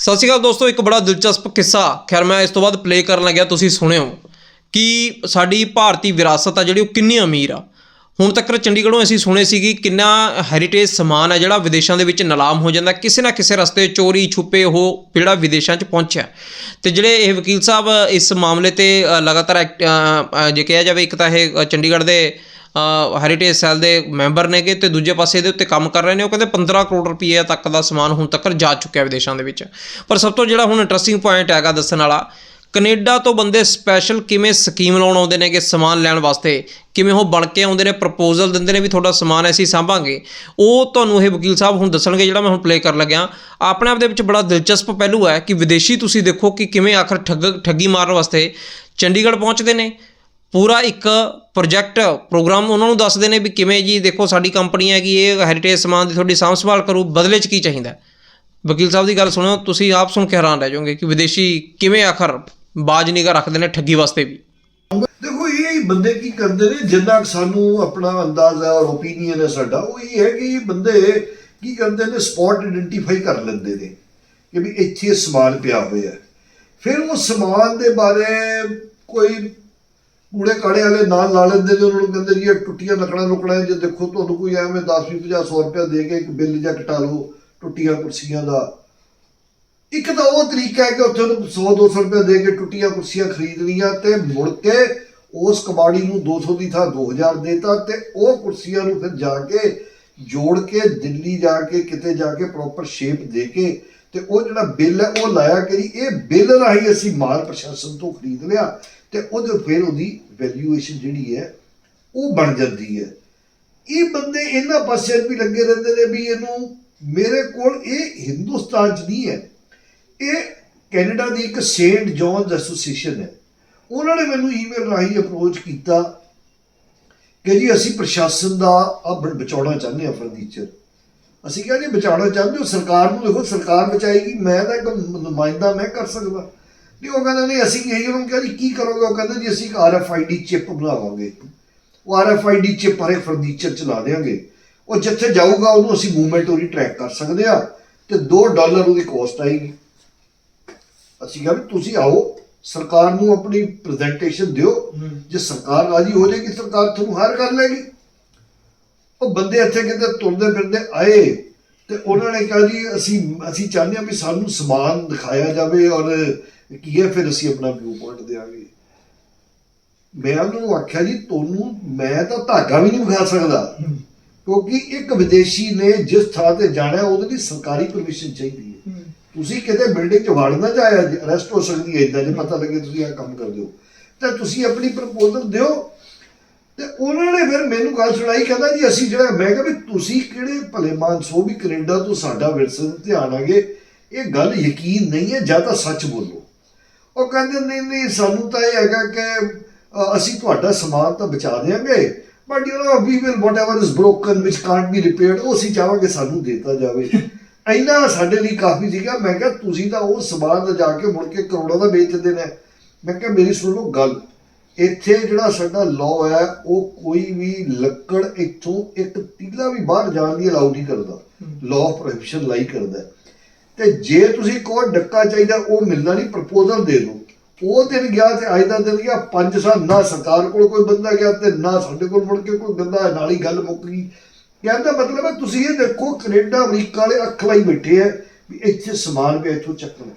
ਸਤਿ ਸ਼੍ਰੀ ਅਕਾਲ ਦੋਸਤੋ, ਇੱਕ ਬੜਾ ਦਿਲਚਸਪ ਕਿੱਸਾ। ਖੈਰ, ਮੈਂ ਇਸ ਤੋਂ ਬਾਅਦ ਪਲੇ ਕਰਨ ਲੱਗਿਆ, ਤੁਸੀਂ ਸੁਣਿਓ। ਕਿ ਸਾਡੀ ਭਾਰਤੀ ਵਿਰਾਸਤ ਆ ਜਿਹੜੀ ਉਹ ਕਿੰਨੀ ਅਮੀਰ ਆ? ਹੁਣ ਤੱਕ ਚੰਡੀਗੜ੍ਹੋਂ ਅਸੀਂ ਸੁਣੇ ਸੀ ਕਿ ਕਿੰਨਾ ਹੈਰੀਟੇਜ ਸਮਾਨ ਹੈ ਜਿਹੜਾ ਵਿਦੇਸ਼ਾਂ ਦੇ ਵਿੱਚ ਨਿਲਾਮ ਹੋ ਜਾਂਦਾ, ਕਿਸੇ ਨਾ ਕਿਸੇ ਰਸਤੇ ਚੋਰੀ, ਛੁਪੇ ਉਹ ਜਿਹੜਾ ਵਿਦੇਸ਼ਾਂ 'ਚ ਪਹੁੰਚਿਆ। ਤੇ ਜਿਹੜੇ ਇਹ ਵਕੀਲ ਸਾਹਿਬ ਇਸ ਮਾਮਲੇ ਤੇ ਲਗਾਤਾਰ ਐਕਟ- ਜੇ ਕਿਹਾ ਜਾਵੇ ਇੱਕ ਤਾਂ ਇਹ ਚੰਡੀਗੜ੍ਹ ਦੇ ਹੈਰੀਟੇਜ ਸੈੱਲ ਦੇ ਮੈਂਬਰ ਨੇਗੇ ਤੇ ਦੂਜੇ ਪਾਸੇ ਇਹਦੇ ਉੱਤੇ ਕੰਮ ਕਰ ਰਹੇ ਨੇ, ਉਹ ਕਹਿੰਦੇ 15 ਕਰੋੜ ਰੁਪਏ ਤੱਕ ਦਾ ਸਮਾਨ ਹੁਣ ਤੱਕ ਜਾ ਚੁੱਕਿਆ ਵਿਦੇਸ਼ਾਂ ਦੇ ਵਿੱਚ। ਪਰ ਸਭ ਤੋਂ ਜਿਹੜਾ ਹੁਣ ਇੰਟਰਸਟਿੰਗ ਪੁਆਇੰਟ ਹੈਗਾ ਦੱਸਣ ਵਾਲਾ ਕੈਨੇਡਾ ਤੋਂ ਬੰਦੇ ਸਪੈਸ਼ਲ ਕਿਵੇਂ ਸਕੀਮ ਲਾਉਣ ਆਉਂਦੇ ਨੇ ਕਿ ਸਮਾਨ ਲੈਣ ਵਾਸਤੇ? ਕਿਵੇਂ ਉਹ ਬਣ ਕੇ ਆਉਂਦੇ ਨੇ? ਪ੍ਰਪੋਜ਼ਲ ਦਿੰਦੇ ਨੇ ਵੀ ਤੁਹਾਡਾ ਸਮਾਨ ਅਸੀਂ ਸਾਂਭਾਂਗੇ। ਉਹ ਤੁਹਾਨੂੰ ਇਹ ਵਕੀਲ ਸਾਹਿਬ ਹੁਣ ਦੱਸਣਗੇ ਜਿਹੜਾ ਮੈਂ ਹੁਣ ਪਲੇ ਕਰਨ ਲੱਗਿਆ। ਆਪਣੇ ਆਪ ਦੇ ਵਿੱਚ ਬੜਾ ਦਿਲਚਸਪ ਪਹਿਲੂ ਹੈ ਕਿ ਵਿਦੇਸ਼ੀ ਤੁਸੀਂ ਦੇਖੋ ਕਿ ਕਿਵੇਂ ਆਖਰ ਠੱਗ, ਠੱਗੀ ਮਾਰਨ ਵਾਸਤੇ ਚੰਡੀਗੜ੍ਹ ਪਹੁੰਚਦੇ ਨੇ। ਪੂਰਾ ਇੱਕ ਪ੍ਰੋਜੈਕਟ ਪ੍ਰੋਗਰਾਮ ਉਹਨਾਂ ਨੂੰ ਦੱਸਦੇ ਨੇ ਵੀ ਕਿਵੇਂ ਜੀ ਦੇਖੋ ਸਾਡੀ ਕੰਪਨੀ ਹੈਗੀ, ਇਹ ਹੈਰੀਟੇਜ ਸਮਾਨ ਦੀ ਤੁਹਾਡੀ ਸਾਂਭ ਸੰਭਾਲ ਕਰੂ, ਬਦਲੇ 'ਚ ਕੀ ਚਾਹੀਦਾ ਵਕੀਲ ਸਾਹਿਬ ਦੀ ਗੱਲ ਸੁਣੋ, ਤੁਸੀਂ ਆਪ ਸੁਣ ਕੇ ਹੈਰਾਨ ਰਹਿ ਜਾਓਗੇ ਕਿ ਵਿਦੇਸ਼ੀ ਕਿਵੇਂ ਆਖਰ ਬਾਜ ਨਿਗਾ ਰੱਖਦੇ ਨੇ ਠੱਗੀ ਵਾਸਤੇ ਵੀ। ਦੇਖੋ, ਇਹ ਬੰਦੇ ਕੀ ਕਰਦੇ ਨੇ, ਜਿੰਨਾ ਕੁ ਸਾਨੂੰ ਆਪਣਾ ਅੰਦਾਜ਼ਾ ਔਰ ਓਪੀਨੀਅਨ ਹੈ ਸਾਡਾ, ਉਹ ਇਹ ਹੈ ਕਿ ਇਹ ਬੰਦੇ ਕੀ ਕਰਦੇ ਨੇ ਸਪੌਟ ਆਇਡੈਂਟੀਫਾਈ ਕਰ ਲੈਂਦੇ ਨੇ ਕਿ ਵੀ ਇੱਥੇ ਸਮਾਨ ਪਿਆ ਹੋਇਆ ਹੈ। ਫਿਰ ਉਹ ਸਮਾਨ ਦੇ ਬਾਰੇ ਕੋਈ ਕੂੜੇ ਕਾੜੇ ਵਾਲੇ ਨਾਲ ਲਾ ਲੈਂਦੇ ਨੇ, ਉਹਨਾਂ ਨੂੰ ਕਹਿੰਦੇ ਜੀ, ਇਹ ਟੁੱਟੀਆਂ ਲੱਕੜਾਂ ਲੁਕੜਾਂ ਜੇ ਦੇਖੋ ਤੁਹਾਨੂੰ ਕੋਈ ਐਵੇਂ 10 20 50 100 ਰੁਪਏ ਦੇ ਕੇ ਇੱਕ ਬਿੱਲ ਜਾਂ ਕਟਾ ਲਓ, ਟੁੱਟੀਆਂ ਕੁਰਸੀਆਂ ਦਾ। ਇੱਕ ਤਾਂ ਉਹ ਤਰੀਕਾ ਹੈ ਕਿ ਉੱਥੇ ਨੂੰ 100 200 ਰੁਪਏ ਦੇ ਕੇ ਟੁੱਟੀਆਂ ਕੁਰਸੀਆਂ ਖਰੀਦ ਲਈਆਂ ਤੇ ਮੁੜ ਕੇ ਉਸ ਕਬਾੜੀ ਨੂੰ 200 ਦੀ ਥਾਂ 2000 ਦੇਤਾ ਤੇ ਉਹ ਕੁਰਸੀਆਂ ਨੂੰ ਫਿਰ ਜਾ ਕੇ ਜੋੜ ਕੇ ਦਿੱਲੀ ਜਾ ਕੇ ਕਿਤੇ ਜਾ ਕੇ ਪ੍ਰੋਪਰ ਸ਼ੇਪ ਦੇ ਕੇ ਤੇ ਉਹ ਜਿਹੜਾ ਬਿੱਲ ਹੈ ਉਹ ਲਾਇਆ ਕਰੀ। ਇਹ ਬਿੱਲ ਰਾਹੀਂ ਅਸੀਂ ਮਾਲ ਪ੍ਰਸ਼ਾਸਨ ਤੋਂ ਖਰੀਦ ਲਿਆ ਤੇ ਉਹਦੇ ਫਿਰ ਉਹਦੀ ਵੈਲਿਊਏਸ਼ਨ ਜਿਹੜੀ ਹੈ ਉਹ ਬਣ ਜਾਂਦੀ ਹੈ। ਇਹ ਬੰਦੇ ਇਹਨਾਂ ਪਾਸੇ ਵੀ ਲੱਗੇ ਰਹਿੰਦੇ ਨੇ ਵੀ ਇਹਨੂੰ ਮੇਰੇ ਕੋਲ ਇਹ ਹਿੰਦੁਸਤਾਨ 'ਚ ਨਹੀਂ ਹੈ। ਇਹ ਕੈਨੇਡਾ ਦੀ ਇੱਕ ਸੇਂਟ ਜੌਨਸ ਐਸੋਸੀਏਸ਼ਨ ਹੈ। ਉਹਨਾਂ ਨੇ ਮੈਨੂੰ ਈਮੇਲ ਰਾਹੀਂ ਅਪਰੋਚ ਕੀਤਾ ਕਿ ਜੀ ਅਸੀਂ ਪ੍ਰਸ਼ਾਸਨ ਦਾ ਆ ਬਚਾਉਣਾ ਚਾਹੁੰਦੇ ਹਾਂ ਫਰਨੀਚਰ। ਅਸੀਂ ਕਿਹਾ ਜੀ ਬਚਾਉਣਾ ਚਾਹੁੰਦੇ ਹੋ, ਸਰਕਾਰ ਨੂੰ ਦੇਖੋ, ਸਰਕਾਰ ਬਚਾਏਗੀ, ਮੈਂ ਤਾਂ ਇੱਕ ਨੁਮਾਇੰਦਾ ਮੈਂ ਕਰ ਸਕਦਾ। ਨਹੀਂ, ਉਹ ਕਹਿੰਦਾ, ਨਹੀਂ, ਅਸੀਂ ਇਹੀ ਉਹਨਾਂ ਨੂੰ ਕਿਹਾ ਜੀ, ਕੀ ਕਰੋਗੇ? ਉਹ ਕਹਿੰਦਾ ਜੀ, ਅਸੀਂ ਇੱਕ ਆਰਐਫਆਈਡੀ ਚਿਪ ਬਣਾਵਾਂਗੇ। ਉਹ ਆਰਐਫਆਈਡੀ ਚਿਪ ਹਰੇ ਫਰਨੀਚਰ ਚ ਲਾ ਦੇਾਂਗੇ ਉਹ ਜਿੱਥੇ ਜਾਊਗਾ, ਉਹਨੂੰ ਅਸੀਂ ਮੂਵਮੈਂਟ ਉਹਦੀ ਟਰੈਕ ਕਰ ਸਕਦੇ ਆ ਤੇ 2 ਡਾਲਰ ਉਹਦੀ ਕੋਸਟ ਆਏਗੀ। ਅਸੀਂ ਕਿਹਾ ਵੀ ਤੁਸੀਂ ਆਓ ਸਰਕਾਰ ਨੂੰ ਆਪਣੀ ਪ੍ਰੈਜੈਂਟੇਸ਼ਨ ਦਿਓ। ਜੇ ਸਰਕਾਰ ਰਾਜੀ ਹੋ ਜਾਏਗੀ ਸਰਕਾਰ ਤੁਹਾਨੂੰ ਹਰ ਕਰ ਲੈਗੀ ਉਹ ਬੰਦੇ ਇੱਥੇ ਕਿਤੇ ਤੁਰਦੇ ਫਿਰਦੇ ਆਏ ਤੇ ਉਹਨਾਂ ਨੇ ਕਿਹਾ ਜੀ ਅਸੀਂ ਅਸੀਂ ਚਾਹੁੰਦੇ ਹਾਂ ਵੀ ਸਾਨੂੰ ਸਮਾਨ ਦਿਖਾਇਆ ਜਾਵੇ ਔਰ ਕੀ ਹੈ ਫਿਰ ਅਸੀਂ ਆਪਣਾ ਵਿਊ ਪੁਆਇੰਟ ਦੇਵਾਂਗੇ ਮੈਂ ਉਹਨਾਂ ਨੂੰ ਆਖਿਆ ਜੀ ਤੁਹਾਨੂੰ ਮੈਂ ਤਾਂ ਧਾਗਾ ਵੀ ਨਹੀਂ ਵਿਖਾ ਸਕਦਾ। ਕਿਉਂਕਿ ਇੱਕ ਵਿਦੇਸ਼ੀ ਨੇ ਜਿਸ ਥਾਂ ਤੇ ਜਾਣਾ ਉਹਦੇ ਲਈ ਸਰਕਾਰੀ ਪਰਮਿਸ਼ਨ ਚਾਹੀਦੀ ਹੈ। ਤੁਸੀਂ ਕਿਤੇ ਬਿਲਡਿੰਗ 'ਚ ਵੜ ਵੜਨਾ ਚਾਹਿਆ ਅਰੈਸਟ ਹੋ ਸਕਦੀ ਹੈ ਇਦਾਂ ਜੇ ਪਤਾ ਲੱਗੇ ਤੁਸੀਂ ਇਹ ਕੰਮ ਕਰਦੇ ਹੋ। ਤਾਂ ਤੁਸੀਂ ਆਪਣੀ ਪ੍ਰਪੋਜ਼ਲ ਦਿਓ। ਤੇ ਉਹਨਾਂ ਨੇ ਫਿਰ ਮੈਨੂੰ ਗੱਲ ਸੁਣਾਈ, ਕਹਿੰਦਾ ਜੀ, ਅਸੀਂ ਜਿਹੜਾ, ਮੈਂ ਕਿਹਾ ਵੀ ਤੁਸੀਂ ਕਿਹੜੇ ਭਲੇ ਮਾਨਸੋ ਵੀ ਕੈਨੇਡਾ ਤੋਂ ਸਾਡਾ ਵਿਰਸੇ ਨੂੰ ਧਿਆਨ ਆਗੇ ਇਹ ਗੱਲ ਯਕੀਨ ਨਹੀਂ ਹੈ, ਜਾਂ ਤਾਂ ਸੱਚ ਬੋਲੋ। ਉਹ ਕਹਿੰਦੇ, ਨਹੀਂ ਨਹੀਂ, ਸਾਨੂੰ ਤਾਂ ਇਹ ਹੈਗਾ ਕਿ ਅਸੀਂ ਤੁਹਾਡਾ ਸਮਾਨ ਤਾਂ ਬਚਾ ਦੇਵਾਂਗੇ but you know we will whatever is broken which can't be repaired ਉਹ ਅਸੀਂ ਚਾਹਾਂਗੇ ਸਾਨੂੰ ਦਿੱਤਾ ਜਾਵੇ। ਇੰਨਾ ਸਾਡੇ ਲਈ ਕਾਫੀ ਸੀਗਾ। ਮੈਂ ਕਿਹਾ ਤੁਸੀਂ ਤਾਂ ਉਹ ਸਮਾਨ ਜਾ ਕੇ ਮੁੜ ਕੇ ਕਰੋੜਾਂ ਦਾ ਵੇਚਦੇ ਨੇ। ਮੈਂ ਕਿਹਾ ਮੇਰੀ ਸੁਣ ਲਓ ਗੱਲ। ਇੱਥੇ ਜਿਹੜਾ ਸਾਡਾ ਲਾਅ ਹੈ ਉਹ ਕੋਈ ਵੀ ਲੱਕੜ ਇੱਥੋਂ ਇੱਕ ਤੀਲਾ ਵੀ ਬਾਹਰ ਜਾਣ ਦੀ ਅਲਾਉ ਨਹੀਂ ਕਰਦਾ। ਲਾਅ ਪ੍ਰੋਹਿਬਿਸ਼ਨ ਲਾਈ ਕਰਦਾ। ਤੇ ਜੇ ਤੁਸੀਂ ਕੋ ਡੱਕਾ ਚਾਹੀਦਾ ਉਹ ਮਿਲਣਾ ਨਹੀਂ ਪ੍ਰਪੋਜ਼ਲ ਦੇ ਦਿਓ। ਉਹ ਦਿਨ ਗਿਆ ਤੇ ਅੱਜ ਦਾ ਦਿਨ ਗਿਆ 5 ਸਾਲ ਨਾ ਸਰਕਾਰ ਕੋਲ ਕੋਈ ਬੰਦਾ ਗਿਆ ਤੇ ਨਾ ਸਾਡੇ ਕੋਲ ਮੁੜ ਕੇ ਕੋਈ ਬੰਦਾ ਨਾਲ ਹੀ ਗੱਲ ਮੁੱਕ ਗਈ। ਕਹਿਣ ਦਾ ਮਤਲਬ ਹੈ ਤੁਸੀਂ ਇਹ ਦੇਖੋ ਕੈਨੇਡਾ, ਅਮਰੀਕਾ ਵਾਲੇ ਅੱਖ ਲਾਈ ਬੈਠੇ ਆ ਵੀ ਇੱਥੇ ਸਮਾਨ ਵੀ ਇੱਥੋਂ ਚੱਕਣਾ